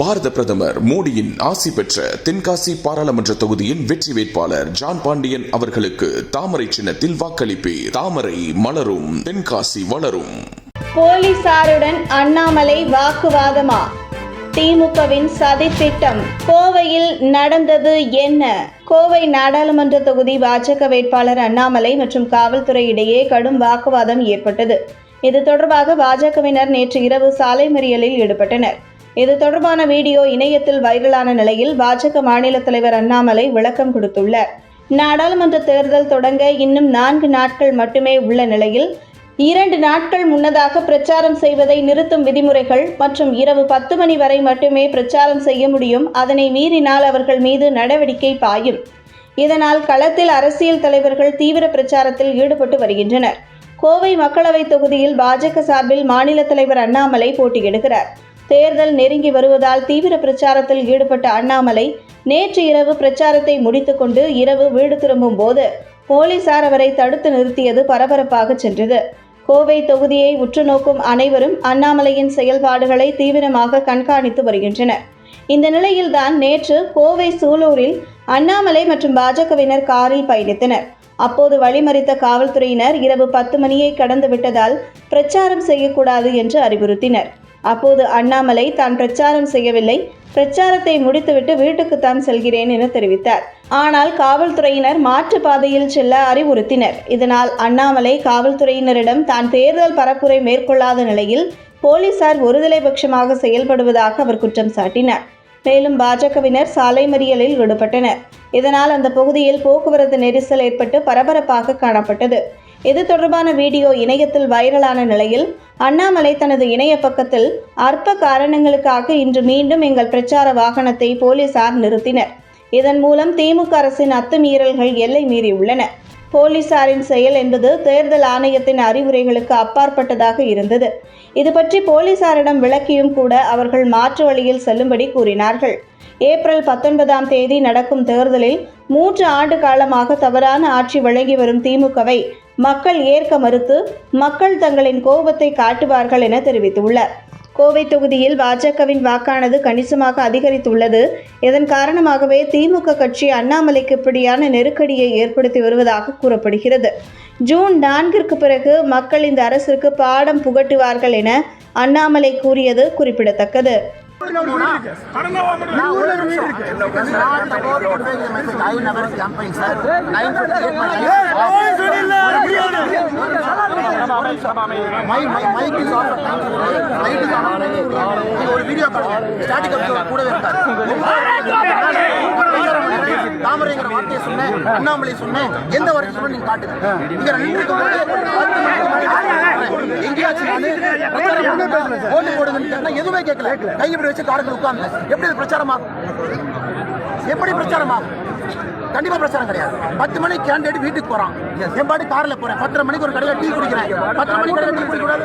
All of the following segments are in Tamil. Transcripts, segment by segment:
பாரத பிரதமர் மோடியின் ஆசி பெற்ற தென்காசி பாராளுமன்ற தொகுதியின் வெற்றி வேட்பாளர் ஜான் பாண்டியன் அவர்களுக்கு தாமரை சின்னத்தில் வாக்களிப்பீர். தாமரை மலரும் தென்காசி வளரும். போலீசாருடன் அண்ணாமலை வாக்குவாதமா? திமுகவின் சதித்திட்டம் கோவையில் நடந்தது என்ன? கோவை நாடாளுமன்ற தொகுதி பாஜக வேட்பாளர் அண்ணாமலை மற்றும் காவல்துறை இடையே கடும் வாக்குவாதம் ஏற்பட்டது. இது தொடர்பாக பாஜகவினர் நேற்று இரவு சாலை மறியலில் ஈடுபட்டனர். இது தொடர்பான வீடியோ இணையத்தில் வைரலான நிலையில் பாஜக மாநில தலைவர் அண்ணாமலை விளக்கம் கொடுத்துள்ளார் நாடாளுமன்ற தேர்தல் தொடங்க இன்னும் நான்கு நாட்கள் மட்டுமே உள்ள நிலையில் இரண்டு நாட்கள் முன்னதாக பிரச்சாரம் செய்வதை நிறுத்தும் விதிமுறைகள் மற்றும் இரவு பத்து மணி வரை மட்டுமே பிரச்சாரம் செய்ய முடியும். அதனை மீறினால் அவர்கள் மீது நடவடிக்கை பாயும். இதனால் களத்தில் அரசியல் தலைவர்கள் தீவிர பிரச்சாரத்தில் ஈடுபட்டு வருகின்றனர். கோவை மக்களவைத் தொகுதியில் பாஜக சார்பில் மாநில தலைவர் அண்ணாமலை போட்டியிடுகிறார். தேர்தல் நெருங்கி வருவதால் தீவிர பிரச்சாரத்தில் ஈடுபட்ட அண்ணாமலை நேற்று இரவு பிரச்சாரத்தை முடித்துக்கொண்டு இரவு வீடு திரும்பும் போது போலீசார் அவரை தடுத்து நிறுத்தியது பரபரப்பாக சென்றது. கோவை தொகுதியை உற்று நோக்கும் அனைவரும் அண்ணாமலையின் செயல்பாடுகளை தீவிரமாக கண்காணித்து வருகின்றனர். இந்த நிலையில்தான் நேற்று கோவை சூலூரில் அண்ணாமலை மற்றும் பாஜகவினர் காரில் பயணித்தனர். அப்போது வழிமறித்த காவல்துறையினர் இரவு பத்து மணியை கடந்து விட்டதால் பிரச்சாரம் செய்யக்கூடாது என்று அறிவுறுத்தினர். அப்போது அண்ணாமலை தான் பிரச்சாரம் செய்யவில்லை. பிரச்சாரத்தை முடித்துவிட்டு வீட்டுக்குத்தான் செல்கிறேன் என தெரிவித்தார். ஆனால் காவல்துறையினர் மாற்று பாதையில் செல்ல அறிவுறுத்தினர். இதனால் அண்ணாமலை காவல்துறையினரிடம் தான் தேர்தல் பரப்புரை மேற்கொள்ளாத நிலையில் போலீசார் ஒருதலை பட்சமாக செயல்படுவதாக அவர் குற்றம் சாட்டினார். மேலும் பாஜகவினர் சாலை மறியலில் ஈடுபட்டனர் இதனால் அந்த பகுதியில் போக்குவரத்து நெரிசல் ஏற்பட்டு பரபரப்பாக காணப்பட்டது. இது தொடர்பான வீடியோ இணையத்தில் வைரலான நிலையில் அண்ணாமலை தனது இணைய பக்கத்தில் அற்ப காரணங்களுக்காக இன்று மீண்டும் எங்கள் பிரச்சார வாகனத்தை போலீசார் நிறுத்தினர். இதன் மூலம் திமுக அரசின் அத்துமீறல்கள் எல்லை மீறியுள்ளன. போலீசாரின் செயல் என்பது தேர்தல் ஆணையத்தின் அறிவுரைகளுக்கு அப்பாற்பட்டதாக இருந்தது. இது பற்றி போலீசாரிடம் விளக்கியும் கூட அவர்கள் மாற்று வழியில் செல்லும்படி கூறினார்கள். ஏப்ரல் பத்தொன்பதாம் தேதி நடக்கும் தேர்தலில் மூன்று ஆண்டு காலமாக தவறான ஆட்சி வழங்கி வரும் திமுகவை மக்கள் ஏற்க மறுத்து மக்கள் தங்களின் கோபத்தை காட்டுவார்கள் என தெரிவித்துள்ளார். கோவை தொகுதியில் பாஜகவின் வாக்கானது கணிசமாக அதிகரித்துள்ளது. இதன் காரணமாகவே திமுக கட்சி அண்ணாமலைக்கு இப்படியான நெருக்கடியை ஏற்படுத்தி வருவதாக கூறப்படுகிறது. ஜூன் நான்கிற்கு பிறகு மக்கள் இந்த அரசிற்கு பாடம் புகட்டுவார்கள் என அண்ணாமலை கூறியது குறிப்பிடத்தக்கது. ஒரு வீடியோ கூட இருக்காரு தாமரைங்கிற வார்த்தையை சொன்னேன் அண்ணாமலை சொன்னேன். எந்த வார்த்தை சொன்ன நீங்க காட்டுங்க. இங்க ரெண்டு பத்து மணிக்கு எங்கேயாச்சும் ஓட்டு போடுங்கன்னு எதுவுமே கேட்கல. கை வச்சு காரங்கள் உட்கார்ந்து எப்படி இது பிரச்சாரமாகும் எப்படி பிரச்சாரமாகும் கண்டிப்பா பிரச்சாரம் கிடையாது. பத்து மணிக்கு கேண்டிடேட் வீட்டுக்கு போறான். என் பாட்டு கார்ல போறேன். பத்தரை மணிக்கு ஒரு கடையில டீ குடிக்கிறேன். பத்தரை மணிக்கு டீ குடிக்கூடாது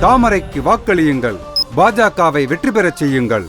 தாமரைக்கு வாக்களியுங்கள். பாஜகவை வெற்றி பெறச் செய்யுங்கள்.